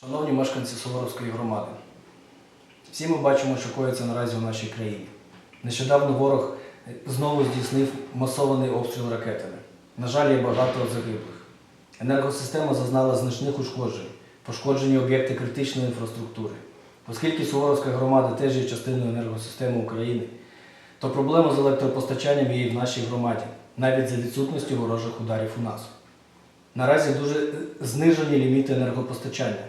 Шановні мешканці Суворовської громади, всі ми бачимо, що коїться наразі у нашій країні. Нещодавно ворог знову здійснив масований обстріл ракетами. На жаль, є багато загиблих. Енергосистема зазнала значних ушкоджень, пошкоджені об'єкти критичної інфраструктури. Оскільки Суворовська громада теж є частиною енергосистеми України, то проблема з електропостачанням є і в нашій громаді, навіть за відсутністю ворожих ударів у нас. Наразі дуже е, знижені ліміти енергопостачання.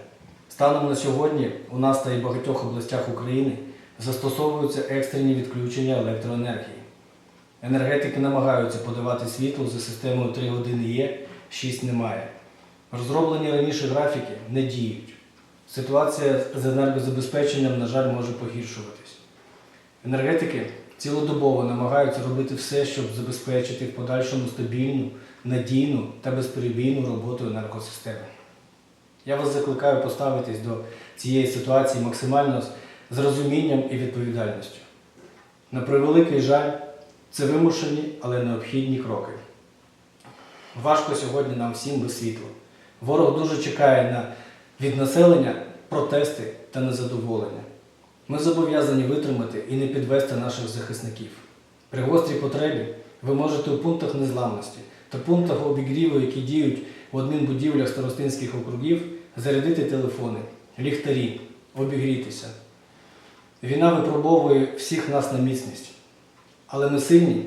Станом на сьогодні у нас та і багатьох областях України застосовуються екстрені відключення електроенергії. Енергетики намагаються подавати світло за системою 3 години є, 6 немає. Розроблені раніше графіки не діють. Ситуація з енергозабезпеченням, на жаль, може погіршуватись. Енергетики цілодобово намагаються робити все, щоб забезпечити в подальшому стабільну, надійну та безперебійну роботу енергосистеми. Я вас закликаю поставитись до цієї ситуації максимально з- розумінням і відповідальністю. На превеликий жаль, це вимушені, але необхідні кроки. Важко сьогодні нам всім без світла. Ворог дуже чекає на, від населення протести та незадоволення. Ми зобов'язані витримати і не підвести наших захисників. При гострій потребі ви можете у пунктах незламності та пунктах обігріву, які діють в адмінбудівлях старостинських округів, зарядити телефони, ліхтарі, обігрітися. Війна випробовує всіх нас на міцність. Але ми сильні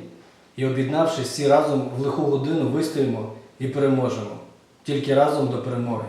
і, об'єднавшись всі разом в лиху годину, вистоїмо і переможемо. Тільки разом до перемоги.